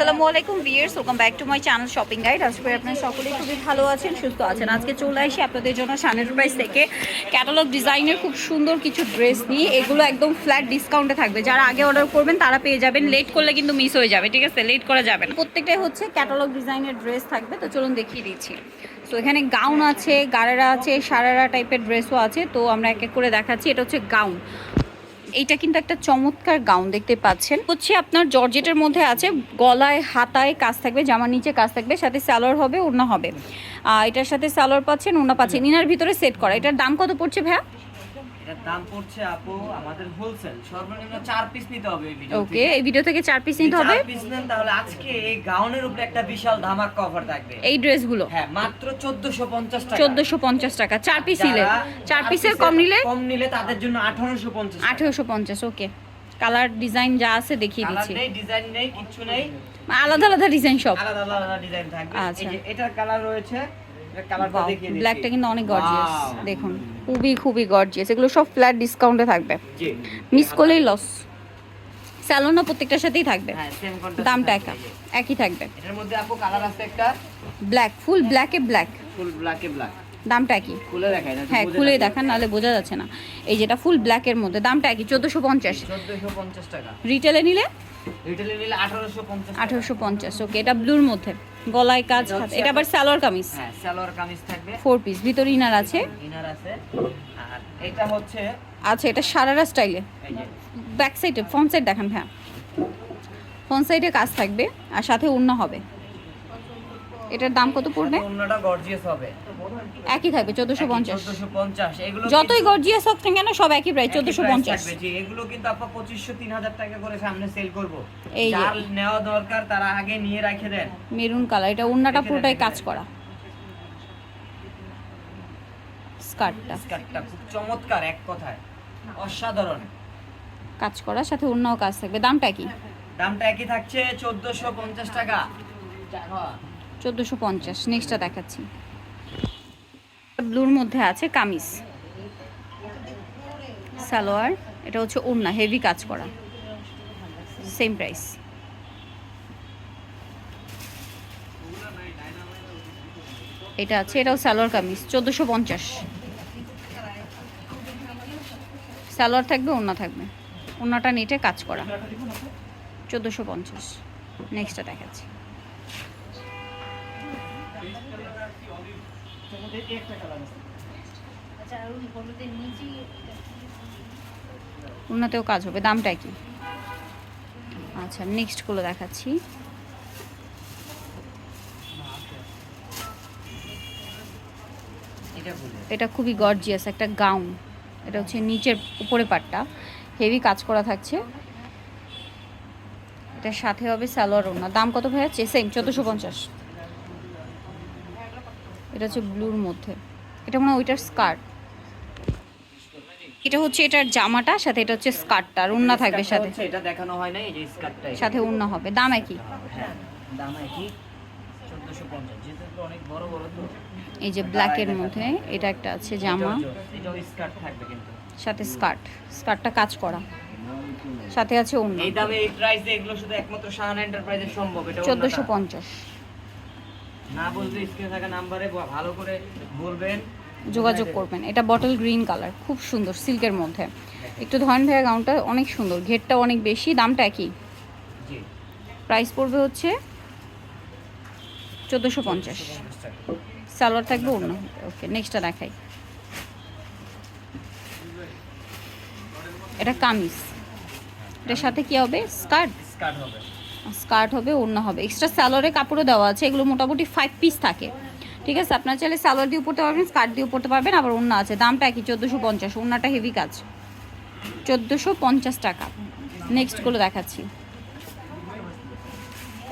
আসসালামু আলাইকুম viewers welcome back to my channel shopping guide আজকে আপনারা সকলেই খুবই ভালো আছেন, সুস্থ আছেন। আজকে চলে আসি আপনাদের জন্য সানের প্রাইস থেকে। ক্যাটালগ ডিজাইনের খুব সুন্দর কিছু ড্রেস নিয়ে। এগুলো একদম ফ্ল্যাট ডিসকাউন্টে থাকবে। যারা আগে অর্ডার করবেন, তারা পেয়ে যাবেন। লেট করলে কিন্তু মিস হয়ে যাবে, ঠিক আছে? লেট করা যাবে প্রত্যেকটাই হচ্ছে ক্যাটালগ ডিজাইনের ড্রেস থাকবে। তো চলুন দেখিয়ে দিচ্ছি। তো এখানে গাউন আছে গারারা আছে, সারারা টাইপের ড্রেসও আছে। তো আমরা এক এক করে দেখাচ্ছি। এটা হচ্ছে গাউন এইটা কিন্তু একটা চমৎকার গাউন দেখতে পাচ্ছেন। হচ্ছে আপনার জর্জেটের মধ্যে আছে, গলায়, হাতায় কাজ থাকবে, জামার নিচে কাজ থাকবে, সাথে স্যালোর হবে, ওড়না হবে। এটার সাথে স্যালোর পাচ্ছেন, ওড়না পাচ্ছেন, ইনার ভিতরে সেট করা। এটার দাম কত পড়ছে ভাইয়া? এটার দাম পড়ছে আপু আমাদের হোলসেল সর্বনিম্ন চার পিস নিতে হবে এই ভিডিও ওকে এই ভিডিও থেকে চার পিস নিতে হবে? চার পিস নেন তাহলে আজকে এই গাউনের উপরে একটা বিশাল ধামাকা অফার থাকবে। এই ড্রেসগুলো? হ্যাঁ মাত্র 1450 টাকা। চোদ্দোশো পঞ্চাশ টাকা। চার পিস নিলে? যারা পিসের কম নিলে? কম নিলে তাদের জন্য 1850 আঠেরোশো পঞ্চাশ ওকে কালার ডিজাইন যা আছে দেখিয়ে কালার দিচ্ছি। নেই ডিজাইন নেই কিছু নেই। আলাদা আলাদা ডিজাইন সব। আলাদা আলাদা ডিজাইন থাকবে। আচ্ছা। এটার কালার রয়েছে ব্ল্যাকটা কিন্তু অনেক গর্জিয়াস দেখুন খুবই খুবই গর্জিয়াস এগুলো সব ফ্ল্যাট ডিসকাউন্টে থাকবে। মিস করলেই লস স্যালোনা প্রত্যেকটার সাথেই থাকবে। হ্যাঁ কন্ট্রাস্ট দামটা একা একই থাকবে। এটার মধ্যে আপু কালার আছে একটা। ব্ল্যাক ফুল ব্ল্যাকে ব্ল্যাক ফুল ব্ল্যাকে ব্ল্যাক দামটা একই। খুলে দেখাই না হ্যাঁ খুলে দেখান নাহলে বোঝা যাচ্ছে না। এই যেটা ফুল ব্ল্যাকের মধ্যে দামটা একই চোদ্দোশো পঞ্চাশ। 1450 টাকা। রিটেলে নিলে? রিটেলে নিলে 1850 আঠেরোশো পঞ্চাশ ওকে এটা ব্লুর মধ্যে। গলায় কাজ এটা আবার সালোয়ার কামিজ। হ্যাঁ সালোয়ার কামিজ থাকবে। ফোর পিস ভিতর ইনার আছে। ইনার আছে। আর এটা হচ্ছে আচ্ছা এটা সারারা স্টাইলে। ব্যাক সাইডে ফ্রন্ট সাইড দেখান হ্যাঁ। ফ্রন্ট সাইডে কাজ থাকবে আর সাথে অন্য হবে। এটার দাম কত পড়বে? অন্যটা গর্জিয়াস হবে। একই থাকবে চোদ্দোশো পঞ্চাশ। 1450 এগুলো যতই গর্জিয়াস হোক না কেন সব একই প্রাইস একই চোদ্দোশো price পঞ্চাশ। থাকবে, জি এগুলো কিন্তু আপা 2500 3000 টাকা করে সামনে সেল করব। এই। যার নেওয়া দরকার তারা আগে নিয়ে রাখে দেন। মেরুন কালার এটা অন্যটা পুরোটাই কাজ করা। স্কার্টটা। স্কার্টটা খুব চমৎকার এক কথায়। অসাধারণ। কাজ করার সাথে অন্যও কাজ থাকবে। দামটা কি? দামটা একই থাকছে 1450 টাকা। চোদ্দোশো পঞ্চাশ। নেক্সটটা দেখাচ্ছি। ব্লুর মধ্যে আছে কামিজ। সালোয়ার, এটা হচ্ছে ওড়না, হেভি কাজ করা। সেম প্রাইস এটা আছে, এটাও সালোয়ার কামিজ, চোদ্দোশো পঞ্চাশ। সালোয়ার থাকবে, ওড়না থাকবে। ওড়নাটা নেটে কাজ করা। চোদ্দোশো পঞ্চাশ। নেক্সটটা দেখাচ্ছি। উন্নতেও কাজ হবে, দামটা কি? আচ্ছা নেক্সট নেক্সটগুলো দেখাচ্ছি। এটা খুবই গর্জিয়াস একটা গাউন এটা হচ্ছে নিচের উপরে পাটটা। হেভি কাজ করা থাকছে। এটার সাথে হবে সালোয়ার ওড়না। দাম কত ভাই আছে সেম চোদ্দোশো পঞ্চাশ। এটা হচ্ছে ব্লুর মধ্যে। এটা মনে হয় ওইটার স্কার্ট। এটা হচ্ছে এটার জামাটা সাথে এটা হচ্ছে স্কার্টটা আর ওড়না থাকবে সাথে। এটা দেখানো হয় না এই যে স্কার্টটা সাথে ওড়না হবে। দাম একই। হ্যাঁ দাম একই। 1450 যেহেতু অনেক বড় বড় তো। এই যে ব্ল্যাকের মধ্যে এটা একটা আছে জামা। এটাও- স্কার্ট থাকবে কিন্তু। সাথে স্কার্ট। স্কার্টটা কাজ করা। সাথে আছে ওড়না। এই দামে এই প্রাইসে এগুলো শুধু একমাত্র শাহানা এন্টারপ্রাইজে সম্ভব এটা চোদ্দোশো অন্যটা। পঞ্চাশ। না বলতে স্ক্রিনে থাকা নাম্বারে ভালো করে বলবেন। যোগাযোগ করবেন। এটা বটল গ্রিন কালার খুব সুন্দর সিল্কের মধ্যে। একটু ধরেন ভাইয়া গাউনটা অনেক সুন্দর ঘেরটা অনেক বেশি দামটা একই? প্রাইস পড়বে হচ্ছে চোদ্দোশো পঞ্চাশ। সালোয়ার থাকবে অন্য ওকে নেক্সটটা দেখাই। এটা কামিজ। এটার সাথে কি হবে? স্কার্ট স্কার্ট হবে। স্কার্ট হবে অন্য হবে। এক্সট্রা স্যালোয়ারের কাপড়ও দেওয়া আছে, এগুলো মোটামুটি ফাইভ পিস থাকে। ঠিক আছে? আপনার চাইলে সালোয়ার দিয়েও পড়তে পারবেন, স্কার্ট দিয়েও পড়তে পারবেন, আবার অন্য আছে। দামটা কি চোদ্দোশো পঞ্চাশ। অন্যটা হেভি কাজ। চোদ্দোশো পঞ্চাশ টাকা। নেক্সটগুলো দেখাচ্ছি।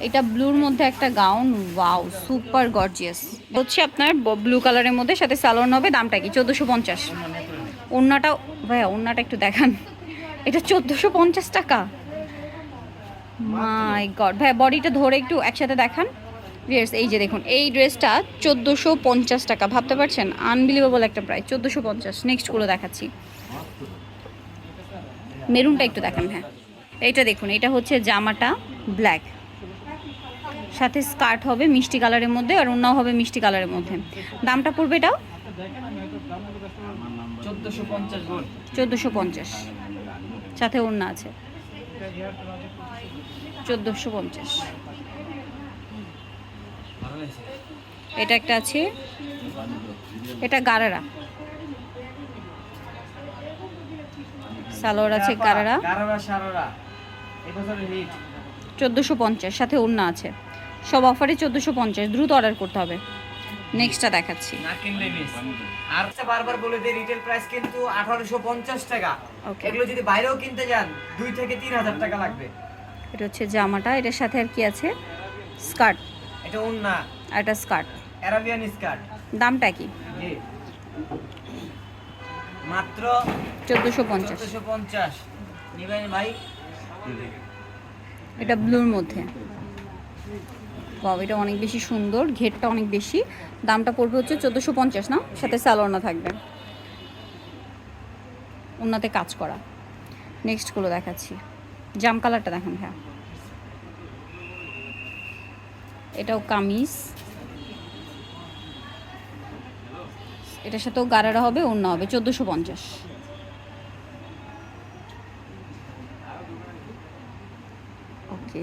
এটা ব্লুর মধ্যে একটা গাউন ওয়াও সুপার গর্জিয়াস হচ্ছে আপনার ব্লু কালারের মধ্যে সাথে সালোয়ার হবে, দামটা কি? চোদ্দোশো পঞ্চাশ। ওড়নাটা, ভাইয়া, ওড়নাটা একটু দেখান। এটা চোদ্দোশো পঞ্চাশ টাকা। My god. ভাই বডিটা ধরে একটু একসাথে দেখান। ভিয়ার্স এই যে দেখুন এই ড্রেসটা চোদ্দোশো পঞ্চাশ টাকা ভাবতে পারছেন? আনবিলিভেবল একটা প্রাইস চোদ্দোশো পঞ্চাশ। নেক্সটগুলো দেখাচ্ছি। মেরুনটা একটু দেখান হ্যাঁ এইটা দেখুন এটা হচ্ছে জামাটা ব্ল্যাক সাথে স্কার্ট হবে মিষ্টি কালারের মধ্যে আর অন্যও হবে মিষ্টি কালারের মধ্যে। দামটা পড়বে এটাও? চোদ্দোশো পঞ্চাশ। সাথে ওড়না আছে। চোদ্দোশো পঞ্চাশ। এটা একটা আছে, এটা গারারা। সালোয়ার আছে গারারা। চোদ্দোশো পঞ্চাশ, সাথে ওড়না আছে। সব অফারে চোদ্দোশো পঞ্চাশ, দ্রুত অর্ডার করতে হবে। নেক্সটটা দেখাচ্ছি। আর বারবার বলে দিই রিটেল প্রাইস কিন্তু আঠারোশো পঞ্চাশ টাকা. এগুলো যদি বাইরেও কিনতে যান দুই থেকে তিন হাজার টাকা লাগবে। এটা হচ্ছে জামাটা এটার সাথে আর কি আছে? স্কার্ট এটা উন্না আর একটা স্কার্ট অ্যারাবিয়ান স্কার্ট দামটা কি? মাত্র চোদ্দোশো পঞ্চাশ। চোদ্দশো পঞ্চাশ। নিবেন ভাই? এটা ব্লুর মধ্যে। বাবা এটা অনেক বেশি সুন্দর ঘেরটা অনেক বেশি। দামটা পড়বে হচ্ছে চোদ্দোশো পঞ্চাশ না? সাথে স্যালোনা থাকবে। ওনাতে কাজ করা। নেক্সটগুলো দেখাচ্ছি। জাম কালারটা দেখেন হ্যাঁ এটাও কামিজ। এটার সাথেও গাড়ারা হবে অন্য হবে, চোদ্দোশো পঞ্চাশ। ওকে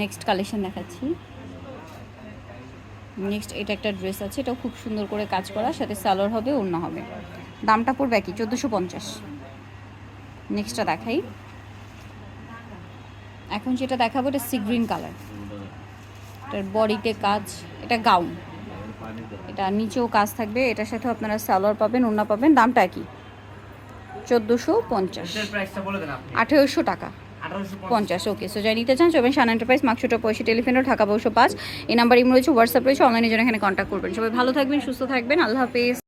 নেক্সট কালেকশন দেখাচ্ছি। নেক্সট এটা একটা ড্রেস আছে, এটাও খুব সুন্দর করে কাজ করা, সাথে সালোয়ার হবে অন্য হবে। দামটা পড়বে কি চোদ্দোশো পঞ্চাশ। নেক্সটটা দেখাই। এখন যেটা দেখাবো এটা সি গ্রিন কালার এটার বডিতে কাজ এটা গাউন এটা নিচেও কাজ থাকবে এটার সাথে আপনারা সালোয়ার পাবেন ওড়না পাবেন দামটা কি চোদ্দোশো পঞ্চাশ। আঠেরোশো টাকা। পঞ্চাশ। ওকে সো যাই নিতে চান চলবেন সান এন্টারপ্রাইজ মার্কশোটা পয়সা টেলিফোনও ঢাকা বসো পাঁচ। এই নাম্বার ইমো রয়েছে হোয়াটসঅ্যাপ রয়েছে অনলাইনে জন্য এখানে কন্ট্যাক্ট করবেন। সবাই ভালো থাকবেন সুস্থ থাকবেন আল্লাহ হাফেজ।